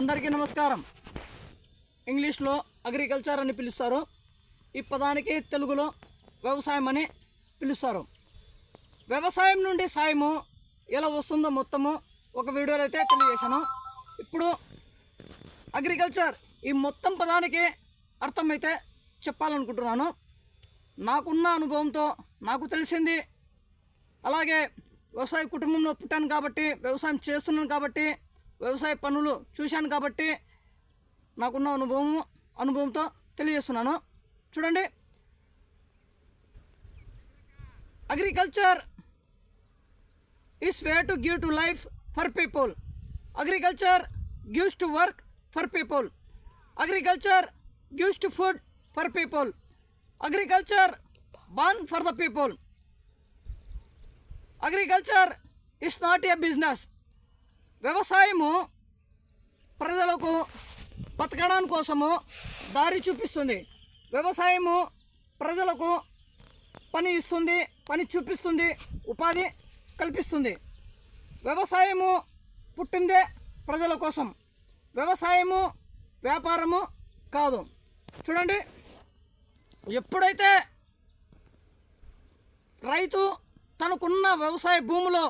అందరికీ నమస్కారం. ఇంగ్లీష్లో అగ్రికల్చర్ అని పిలుస్తారు. ఈ పదానికి తెలుగులో వ్యవసాయం అని పిలుస్తారు. వ్యవసాయం నుండి సాయము ఎలా వస్తుందో మొత్తము ఒక వీడియోలో అయితే తెలియజేశాను. ఇప్పుడు అగ్రికల్చర్ ఈ మొత్తం పదానికి అర్థమైతే చెప్పాలనుకుంటున్నాను. నాకున్న అనుభవంతో నాకు తెలిసింది అలాగే వ్యవసాయ కుటుంబంలో పుట్టాను కాబట్టి వ్యవసాయం చేస్తున్నాను కాబట్టి వ్యవసాయ పనులు చూశాను కాబట్టి నాకున్న అనుభవం అనుభవంతో తెలియజేస్తున్నాను. చూడండి. Agriculture is way to give to life for people agriculture gives to work for people agriculture gives to food for people agriculture born for the people agriculture is not a business వ్యవసాయము ప్రజలకు బతకడం కోసము దారి చూపిస్తుంది. వ్యవసాయము ప్రజలకు పని ఇస్తుంది పని చూపిస్తుంది ఉపాధి కల్పిస్తుంది. వ్యవసాయము పుట్టిందే ప్రజల కోసం. వ్యవసాయము వ్యాపారము కాదు. చూడండి ఎప్పుడైతే రైతు తనకున్న వ్యవసాయ భూమిలో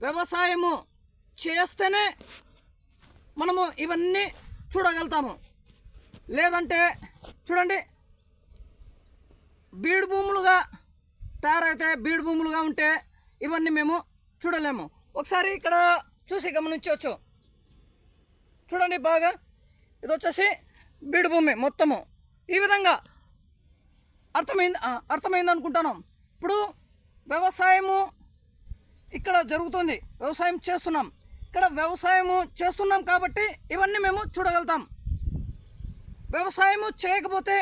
వ్యవసాయము చేస్తేనే మనము ఇవన్నీ చూడగలుగుతాము. లేదంటే చూడండి బీడు భూములుగా తయారైతే బీడు భూములుగా ఉంటే ఇవన్నీ మేము చూడలేము. ఒకసారి ఇక్కడ చూసి గమనించవచ్చు. చూడండి బాగా ఇది వచ్చేసి బీడు భూమి మొత్తము. ఈ విధంగా అర్థమైంది అర్థమైంది అనుకుంటాను. ఇప్పుడు వ్యవసాయము ఇక్కడ జరుగుతుంది. వ్యవసాయం చేస్తున్నాం. ఇక్కడ వ్యవసాయము చేస్తున్నాం కాబట్టి ఇవన్నీ మేము చూడగలుగుతాం. వ్యవసాయము చేయకపోతే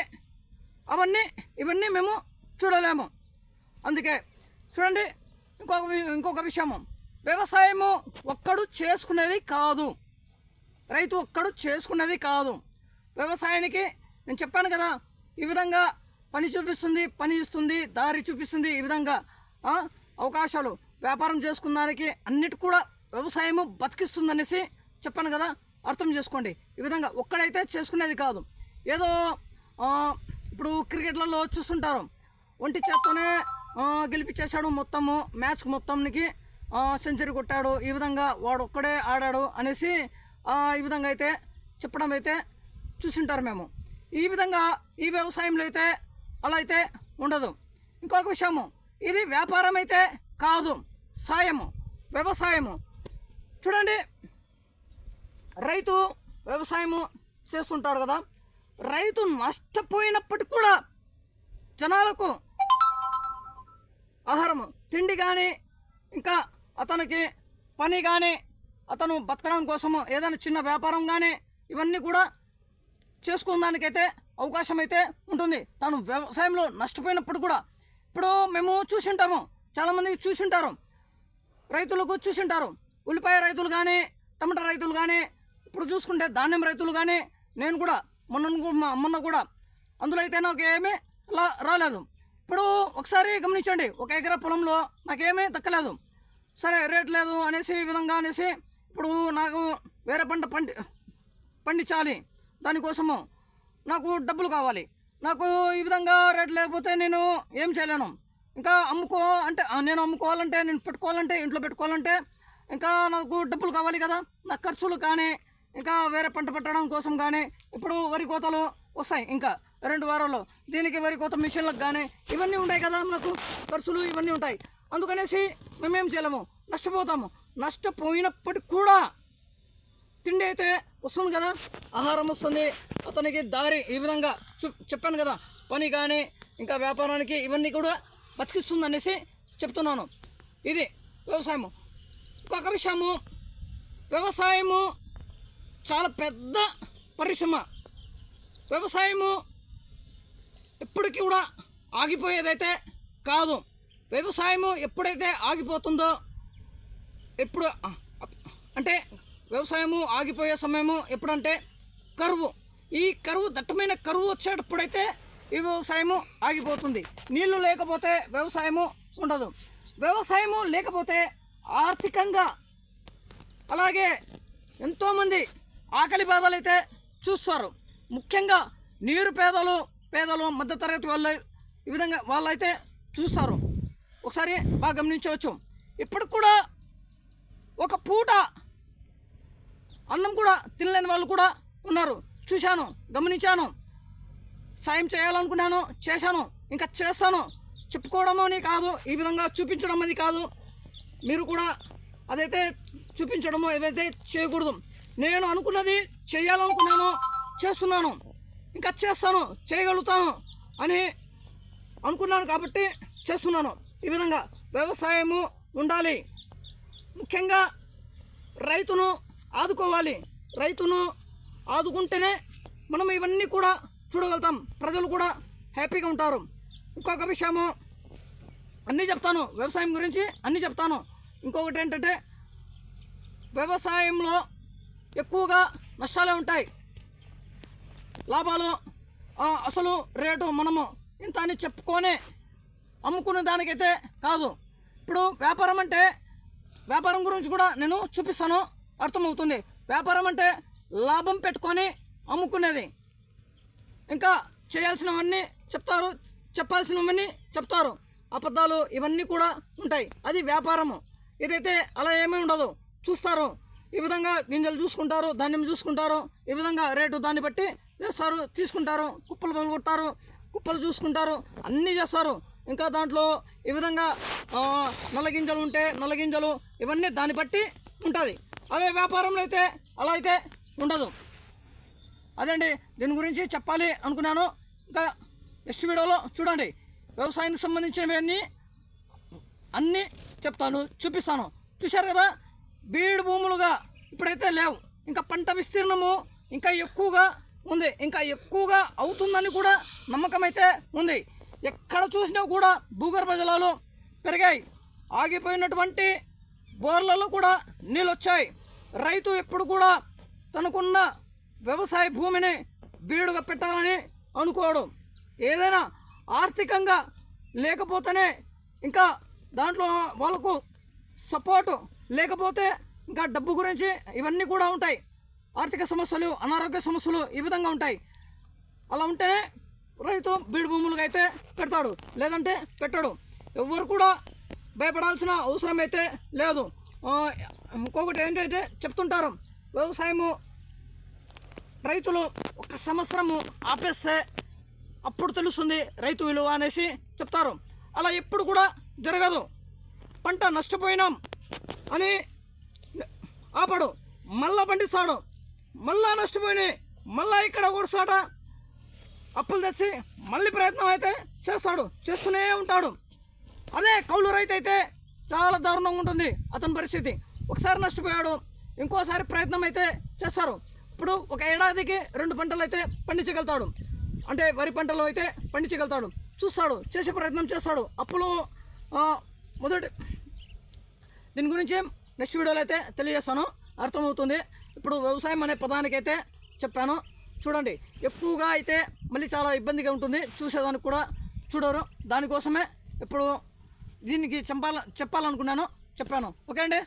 అవన్నీ ఇవన్నీ మేము చూడలేము. అందుకే చూడండి ఇంకొక ఇంకొక విషయము. వ్యవసాయము ఒక్కడు చేసుకునేది కాదు. రైతు ఒక్కడు చేసుకునేది కాదు. వ్యవసాయానికి నేను చెప్పాను కదా ఈ విధంగా పని చూపిస్తుంది పని ఇస్తుంది దారి చూపిస్తుంది ఈ విధంగా అవకాశాలు. వ్యాపారం చేసుకున్నానికి అన్నిటి కూడా వ్యవసాయము బతికిస్తుందనేసి చెప్పాను కదా అర్థం చేసుకోండి. ఈ విధంగా ఒక్కడైతే చేసుకునేది కాదు. ఏదో ఇప్పుడు క్రికెట్లలో చూస్తుంటారు. ఒంటి చేత్తోనే గెలిపించేశాడు మొత్తము మ్యాచ్ మొత్తానికి సెంచరీ కొట్టాడు ఈ విధంగా వాడు ఒక్కడే ఆడాడు అనేసి ఈ విధంగా అయితే చెప్పడం అయితే చూసింటారు మేము. ఈ విధంగా ఈ వ్యవసాయంలో అయితే అలా అయితే ఉండదు. ఇంకొక విషయము ఇది వ్యాపారం అయితే కాదు సాయము వ్యవసాయము. చూడండి. రైతు వ్యవసాయము చేస్తుంటాడు కదా. రైతు నష్టపోయినప్పటికి కూడా జనాలకు ఆహారము తిండి కానీ ఇంకా అతనికి పని కానీ అతను బతకడం కోసము ఏదైనా చిన్న వ్యాపారం కానీ ఇవన్నీ కూడా చేసుకోవడానికైతే అవకాశం అయితే ఉంటుంది. తాను వ్యవసాయంలో నష్టపోయినప్పుడు కూడా ఇప్పుడు మేము చూసింటాము. చాలామంది చూసింటారు. రైతులకు చూసింటారు. ఉల్లిపాయ రైతులు కానీ టమాటా రైతులు కానీ ఇప్పుడు చూసుకుంటే ధాన్యం రైతులు కానీ నేను కూడా మొన్న గు- మొన్న కూడా అందులో అయితే నాకు ఏమీ లా రాలేదు. ఇప్పుడు ఒకసారి గమనించండి ఒక ఎకరా పొలంలో నాకేమీ దక్కలేదు. సరే రేట్ లేదు అనేసి ఈ విధంగా అనేసి ఇప్పుడు నాకు వేరే పంట పండి పండించాలి. దానికోసము నాకు డబ్బులు కావాలి. నాకు ఈ విధంగా రేట్ లేకపోతే నేను ఏం చేయలేను. ఇంకా అమ్ముకో అంటే నేను అమ్ముకోవాలంటే నేను పెట్టుకోవాలంటే ఇంట్లో పెట్టుకోవాలంటే ఇంకా నాకు డబ్బులు కావాలి కదా నా ఖర్చులు కానీ ఇంకా వేరే పంట పెట్టడం కోసం కానీ ఇప్పుడు వరి కోతలు వస్తాయి ఇంకా రెండు వారాల్లో. దీనికి వరి కోత మిషన్లకు కానీ ఇవన్నీ ఉంటాయి కదా నాకు ఖర్చులు ఇవన్నీ ఉంటాయి. అందుకనేసి మేమేం చేయలేము నష్టపోతాము. నష్టపోయినప్పటికి కూడా తిండి అయితే వస్తుంది కదా ఆహారం వస్తుంది. అతనికి దారి ఈ విధంగా చూ- చెప్పాను కదా పని కానీ ఇంకా వ్యాపారానికి ఇవన్నీ కూడా బతికిస్తుంది అనేసి చెప్తున్నాను. ఇది వ్యవసాయము. ఇంకొక వ్యవసాయము చాలా పెద్ద పరిశ్రమ. వ్యవసాయము ఎప్పటికీ కూడా ఆగిపోయేదైతే కాదు. వ్యవసాయము ఎప్పుడైతే ఆగిపోతుందో ఎప్పుడు అంటే వ్యవసాయము ఆగిపోయే సమయము ఎప్పుడంటే కరువు. ఈ కరువు దట్టమైన కరువు వచ్చేటప్పుడైతే ఈ వ్యవసాయము ఆగిపోతుంది. నీళ్ళు లేకపోతే వ్యవసాయము ఉండదు. వ్యవసాయము లేకపోతే ఆర్థికంగా అలాగే ఎంతోమంది ఆకలి బాధలు అయితే చూస్తారు. ముఖ్యంగా నీరు పేదలు పేదలు మధ్యతరగతి వాళ్ళు ఈ విధంగా వాళ్ళైతే చూస్తారు. ఒకసారి బాగా గమనించవచ్చు. ఇప్పటికి కూడా ఒక పూట అన్నం కూడా తినలేని వాళ్ళు కూడా ఉన్నారు. చూశాను గమనించాను. సాయం చేయాలనుకున్నాను చేశాను. ఇంకా చేస్తాను. చెప్పుకోవడం అని కాదు ఈ విధంగా చూపించడం అది కాదు. మీరు కూడా అదైతే చూపించడము ఏదైతే చేయకూడదు. నేను అనుకున్నది చేయాలనుకున్నాను చేస్తున్నాను. ఇంకా చేస్తాను చేయగలుగుతాను అని అనుకున్నాను కాబట్టి చేస్తున్నాను. ఈ విధంగా వ్యవసాయము ఉండాలి. ముఖ్యంగా రైతును ఆదుకోవాలి. రైతును ఆదుకుంటేనే మనం ఇవన్నీ కూడా చూడగలుగుతాం. ప్రజలు కూడా హ్యాపీగా ఉంటారు. ఇంకొక విషయము అన్నీ చెప్తాను. వ్యవసాయం గురించి అన్నీ చెప్తాను. ఇంకొకటి ఏంటంటే వ్యవసాయంలో ఎక్కువగా నష్టాలే ఉంటాయి. లాభాలు అసలు రేటు మనము ఇంత అని చెప్పుకొని అమ్ముకునే దానికైతే కాదు. ఇప్పుడు వ్యాపారం అంటే వ్యాపారం గురించి కూడా నేను చూపిస్తాను. అర్థమవుతుంది. వ్యాపారం అంటే లాభం పెట్టుకొని అమ్ముకునేది. ఇంకా చేయాల్సినవన్నీ చెప్తారు చెప్పాల్సినవన్నీ చెప్తారు. అబద్ధాలు ఇవన్నీ కూడా ఉంటాయి. అది వ్యాపారము. ఇదైతే అలా ఏమీ ఉండదు చూస్తారు. ఈ విధంగా గింజలు చూసుకుంటారు ధాన్యం చూసుకుంటారు ఈ విధంగా రేటు దాన్ని బట్టి వేస్తారు తీసుకుంటారు కుప్పలు పగలు కుప్పలు చూసుకుంటారు అన్నీ చేస్తారు. ఇంకా దాంట్లో ఈ విధంగా నల్లగింజలు నల్ల గింజలు ఉంటే నల్ల గింజలు ఇవన్నీ దాన్ని బట్టి ఉంటుంది. అదే వ్యాపారంలో అయితే అలా అయితే ఉండదు. అదండి దీని గురించి చెప్పాలి అనుకున్నాను. ఇంకా నెక్స్ట్ వీడియోలో చూడండి. వ్యవసాయానికి సంబంధించినవన్నీ అన్నీ చెప్తాను చూపిస్తాను. చూశారు కదా? బీడు భూములుగా ఇప్పుడైతే లేవు. ఇంకా పంట విస్తీర్ణము ఇంకా ఎక్కువగా ఉంది. ఇంకా ఎక్కువగా అవుతుందని కూడా నమ్మకం అయితే ఉంది. ఎక్కడ చూసినా కూడా భూగర్భ జలాలు పెరిగాయి. ఆగిపోయినటువంటి బోర్లలో కూడా నీళ్ళు వచ్చాయి రైతు ఎప్పుడు కూడా తనకున్న వ్యవసాయ భూమిని బీడుగా పెట్టాలని అనుకోవడం ఏదైనా ఆర్థికంగా లేకపోతేనే ఇంకా దాంట్లో వాళ్ళకు సపోర్టు లేకపోతే ఇంకా డబ్బు గురించి ఇవన్నీ కూడా ఉంటాయి. ఆర్థిక సమస్యలు అనారోగ్య సమస్యలు ఈ విధంగా ఉంటాయి. అలా ఉంటేనే రైతు బీడు భూములుగా అయితే పెడతాడు లేదంటే పెట్టడు. ఎవ్వరు కూడా భయపడాల్సిన అవసరం అయితే లేదు. ఇంకొకటి ఏంటంటే చెప్తుంటారు వ్యవసాయము రైతులు ఒక సంవత్సరము ఆపేస్తే అప్పుడు తెలుస్తుంది రైతు విలువ అనేసి చెప్తారు. అలా ఎప్పుడు కూడా జరగదు. పంట నష్టపోయినాం అని ఆపడు. మళ్ళా పండిస్తాడు. మళ్ళా నష్టపోయినాయి. మళ్ళా ఇక్కడ కూర్చాట అప్పులు తెచ్చి మళ్ళీ ప్రయత్నం అయితే చేస్తాడు. చేస్తూనే ఉంటాడు. అదే కౌలు రైతు అయితే చాలా దారుణంగా ఉంటుంది అతని పరిస్థితి. ఒకసారి నష్టపోయాడు. ఇంకోసారి ప్రయత్నం అయితే చేస్తారు. ఇప్పుడు ఒక ఏడాదికి రెండు పంటలు అయితే పండించగలుగుతాడు. అంటే వరి పంటలు అయితే పండించగలుగుతాడు. చూస్తాడు. చేసే ప్రయత్నం చేస్తాడు. అప్పులు మొదటి దీని గురించి నెక్స్ట్ వీడియోలో అయితే తెలియజేస్తాను. అర్థమవుతుంది. ఇప్పుడు వ్యవసాయం అనే పదానికైతే చెప్పాను. చూడండి ఎక్కువగా అయితే మళ్ళీ చాలా ఇబ్బందిగా ఉంటుంది. చూసేదానికి కూడా చూడరు. దానికోసమే ఇప్పుడు దీనికి చెప్పాల చెప్పాలనుకున్నాను. చెప్పాను. ఓకే అండి?